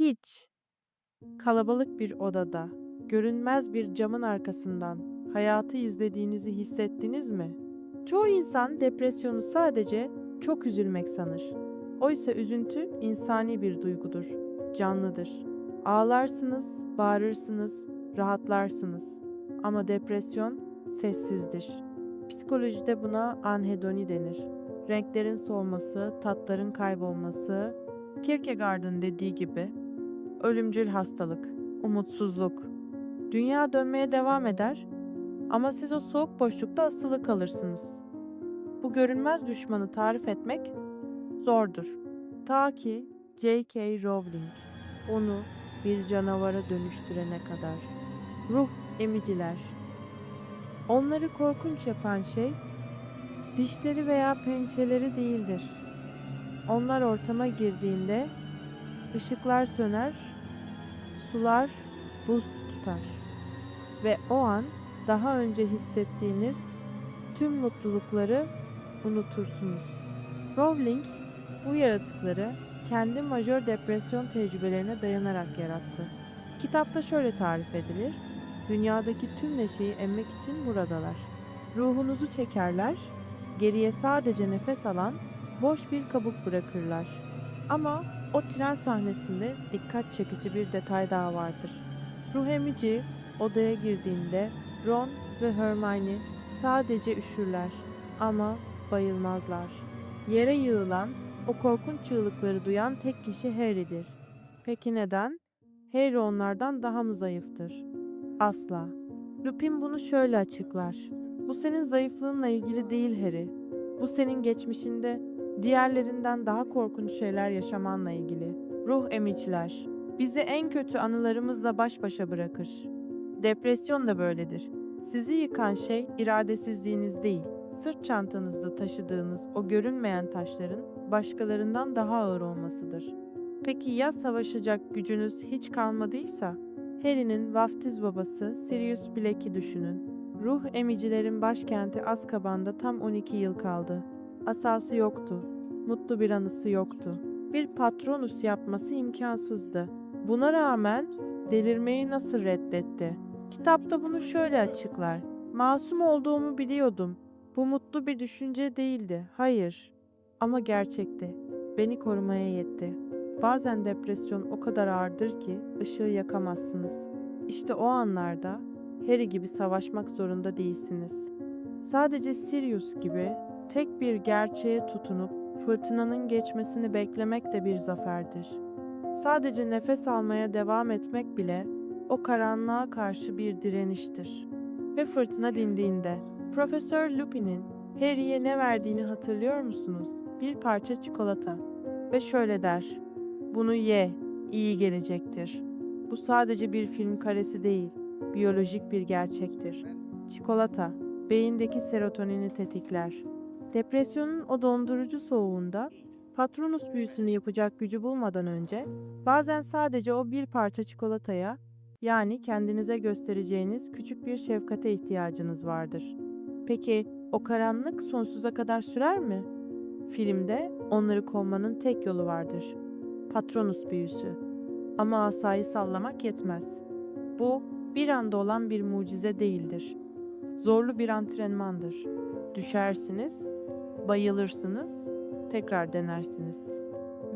Hiç. Kalabalık bir odada, görünmez bir camın arkasından hayatı izlediğinizi hissettiniz mi? Çoğu insan depresyonu sadece çok üzülmek sanır. Oysa üzüntü insani bir duygudur, canlıdır. Ağlarsınız, bağırırsınız, rahatlarsınız. Ama depresyon sessizdir. Psikolojide buna anhedoni denir. Renklerin solması, tatların kaybolması, Kierkegaard'ın dediği gibi ölümcül hastalık, umutsuzluk. Dünya dönmeye devam eder ama siz o soğuk boşlukta asılı kalırsınız. Bu görünmez düşmanı tarif etmek zordur. Ta ki J.K. Rowling onu bir canavara dönüştürene kadar. Ruh emiciler. Onları korkunç yapan şey dişleri veya pençeleri değildir. Onlar ortama girdiğinde ışıklar söner, sular buz tutar ve o an daha önce hissettiğiniz tüm mutlulukları unutursunuz. Rowling bu yaratıkları kendi majör depresyon tecrübelerine dayanarak yarattı. Kitapta şöyle tarif edilir. Dünyadaki tüm neşeyi emmek için buradalar. Ruhunuzu çekerler, geriye sadece nefes alan boş bir kabuk bırakırlar. Ama o tren sahnesinde dikkat çekici bir detay daha vardır. Ruh emici odaya girdiğinde Ron ve Hermione sadece üşürler ama bayılmazlar. Yere yığılan o korkunç çığlıkları duyan tek kişi Harry'dir. Peki neden? Harry onlardan daha mı zayıftır? Asla. Lupin bunu şöyle açıklar. Bu senin zayıflığınla ilgili değil Harry. Bu senin geçmişinde diğerlerinden daha korkunç şeyler yaşamanla ilgili. Ruh emiciler. Bizi en kötü anılarımızla baş başa bırakır. Depresyon da böyledir. Sizi yıkan şey iradesizliğiniz değil, sırt çantanızda taşıdığınız o görünmeyen taşların başkalarından daha ağır olmasıdır. Peki ya savaşacak gücünüz hiç kalmadıysa? Harry'nin vaftiz babası Sirius Black'i düşünün. Ruh emicilerin başkenti Azkaban'da tam 12 yıl kaldı. Asası yoktu. Mutlu bir anısı yoktu. Bir patronus yapması imkansızdı. Buna rağmen delirmeyi nasıl reddetti? Kitapta bunu şöyle açıklar. Masum olduğumu biliyordum. Bu mutlu bir düşünce değildi. Hayır. Ama gerçekti. Beni korumaya yetti. Bazen depresyon o kadar ağırdır ki ışığı yakamazsınız. İşte o anlarda Harry gibi savaşmak zorunda değilsiniz. Sadece Sirius gibi tek bir gerçeğe tutunup fırtınanın geçmesini beklemek de bir zaferdir. Sadece nefes almaya devam etmek bile o karanlığa karşı bir direniştir. Ve fırtına dindiğinde Profesör Lupin'in Harry'e ne verdiğini hatırlıyor musunuz? Bir parça çikolata. Ve şöyle der. Bunu ye, iyi gelecektir. Bu sadece bir film karesi değil, biyolojik bir gerçektir. Çikolata, beyindeki serotonini tetikler. Depresyonun o dondurucu soğuğunda patronus büyüsünü yapacak gücü bulmadan önce bazen sadece o bir parça çikolataya yani kendinize göstereceğiniz küçük bir şefkate ihtiyacınız vardır. Peki o karanlık sonsuza kadar sürer mi? Filmde onları kovmanın tek yolu vardır. Patronus büyüsü. Ama asayı sallamak yetmez. Bu bir anda olan bir mucize değildir. Zorlu bir antrenmandır. Düşersiniz, bayılırsınız, tekrar denersiniz.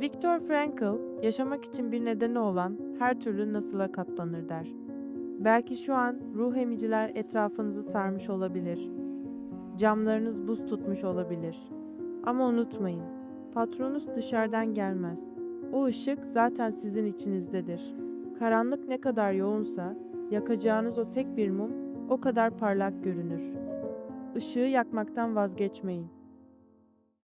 Viktor Frankl, yaşamak için bir nedeni olan her türlü nasıla katlanır der. Belki şu an ruh emiciler etrafınızı sarmış olabilir. Camlarınız buz tutmuş olabilir. Ama unutmayın, patronus dışarıdan gelmez. O ışık zaten sizin içinizdedir. Karanlık ne kadar yoğunsa, yakacağınız o tek bir mum o kadar parlak görünür. Işığı yakmaktan vazgeçmeyin.